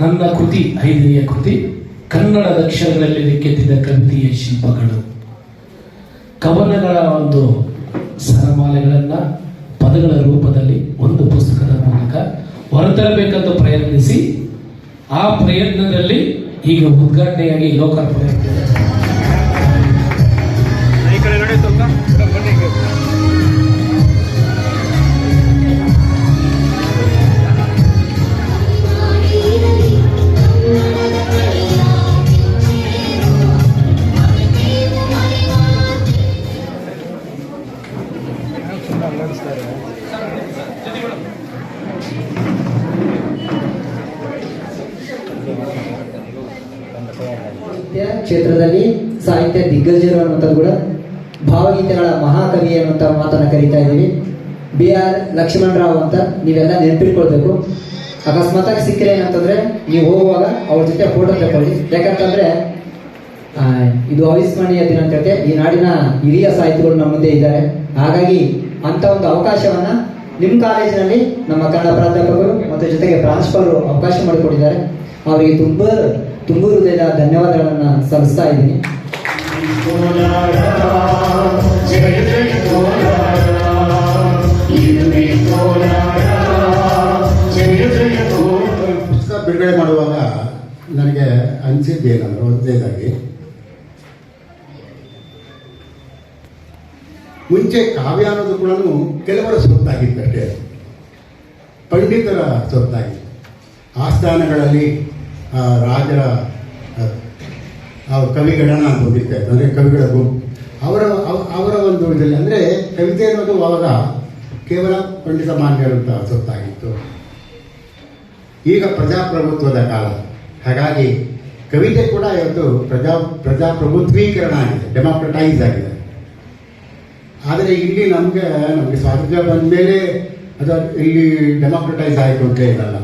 ನನ್ನ ಕೃತಿ, ಐದನೆಯ ಕೃತಿ, ಕನ್ನಡದ ಅಕ್ಷರಗಳಲ್ಲಿ ಲಿಖಿತಿದ ಕವಿತೆಯ ಶಿಲ್ಪಗಳು. ಕವನಗಳ ಒಂದು ಸರಮಾಲೆಗಳನ್ನ, ಪದಗಳ ರೂಪದಲ್ಲಿ ಒಂದು ಪುಸ್ತಕದ ಮೂಲಕ ಹೊರತರಬೇಕಂತ ಪ್ರಯತ್ನಿಸಿ, ಆ ಪ್ರಯತ್ನದಲ್ಲಿ ಈಗ ಉದ್ಘಾಟನೆಯಾಗಿ ಲೋಕಾರ್ಪಣೆ ಸಾಹಿತ್ಯ ಕ್ಷೇತ್ರದಲ್ಲಿ ಸಾಹಿತ್ಯ ದಿಗ್ಗಜರು ಅನ್ನುವಂಥದ್ದು ಕೂಡ ಭಾವಗೀತೆಗಳ ಮಹಾಕವಿ ಅನ್ನುವಂಥ ಮಾತನ್ನು ಕರಿತಾ ಇದ್ದೀವಿ. ಬಿ ಆರ್ ಲಕ್ಷ್ಮಣರಾವ್ ಅಂತ ನೀವೆಲ್ಲ ನೆನಪಿಟ್ಕೊಳ್ಬೇಕು. ಅಕಸ್ಮಾತಾಗಿ ಸಿಕ್ಕರೆ ಏನಂತಂದ್ರೆ ನೀವು ಹೋಗುವಾಗ ಅವ್ರ ಜೊತೆ ಫೋಟೋ ತಗೊಳ್ಳಿ ಯಾಕಂತಂದ್ರೆ ಇದು ಅವಿಸ್ಮರಣೀಯ ದಿನ ಅಂತ ಈ ನಾಡಿನ ಹಿರಿಯ ಸಾಹಿತಿಗಳು ನಮ್ಮ ಮುಂದೆ ಇದ್ದಾರೆ. ಹಾಗಾಗಿ ಅಂತ ಒಂದು ಅವಕಾಶವನ್ನ ನಿಮ್ಮ ಕಾಲೇಜಿನಲ್ಲಿ ನಮ್ಮ ಕನ್ನಡ ಪ್ರಾಧ್ಯಾಪಕರು ಮತ್ತು ಜೊತೆಗೆ ಪ್ರಾಂಶುಪಾಲರು ಅವಕಾಶ ಮಾಡಿಕೊಟ್ಟಿದ್ದಾರೆ. ಅವರಿಗೆ ತುಂಬ ತುಂಬ ಹೃದಯದ ಧನ್ಯವಾದಗಳನ್ನು ಸಲ್ಲಿಸ್ತಾ ಇದ್ದೀನಿ. ಪುಸ್ತಕ ಬಿಡುಗಡೆ ಮಾಡುವಾಗ ನನಗೆ ಅನಿಸಿದ್ದೇನಂದ್ರೆ ಒಂದೇದಾಗಿ ಮುಂಚೆ ಕಾವ್ಯ ಅನ್ನೋದು ಕೂಡ ಕೆಲವರ ಸೊತ್ತಾಗಿತ್ತಷ್ಟೇ ಪಂಡಿತರ ಸೊತ್ತಾಗಿತ್ತು ಆಸ್ಥಾನಗಳಲ್ಲಿ ರಾಜರ ನಾನು ಹೊಂದಿರ್ತಾ ಇದ್ದೆ ಅಂದರೆ ಕವಿಗಳ ಗುಂಪು ಅವರ, ಅವ- ಅವರ ಒಂದು ಇದರಲ್ಲಿ, ಅಂದರೆ ಕವಿತೆ ಅನ್ನೋದು ಅವಾಗ ಕೇವಲ ಪಂಡಿತ ಮಾನ್ಯರಂತ ಸೊತ್ತಾಗಿತ್ತು. ಈಗ ಪ್ರಜಾಪ್ರಭುತ್ವದ ಕಾಲ. ಹಾಗಾಗಿ ಕವಿತೆ ಕೂಡ ಇವತ್ತು ಪ್ರಜಾ, ಪ್ರಜಾಪ್ರಭುತ್ವೀಕರಣ ಆಗಿದೆ, ಡೆಮಾಕ್ರಟೈಸ್ ಆಗಿದೆ. ಆದರೆ ಇಲ್ಲಿ ನಮಗೆ ನಮಗೆ ಸ್ವಾತಂತ್ರ್ಯ ಬಂದ ಮೇಲೆ ಅದು ಇಲ್ಲಿ ಡೆಮಾಕ್ರಟೈಸ್ ಆಯಿತು ಅಂತ ಹೇಳಲ್ಲ.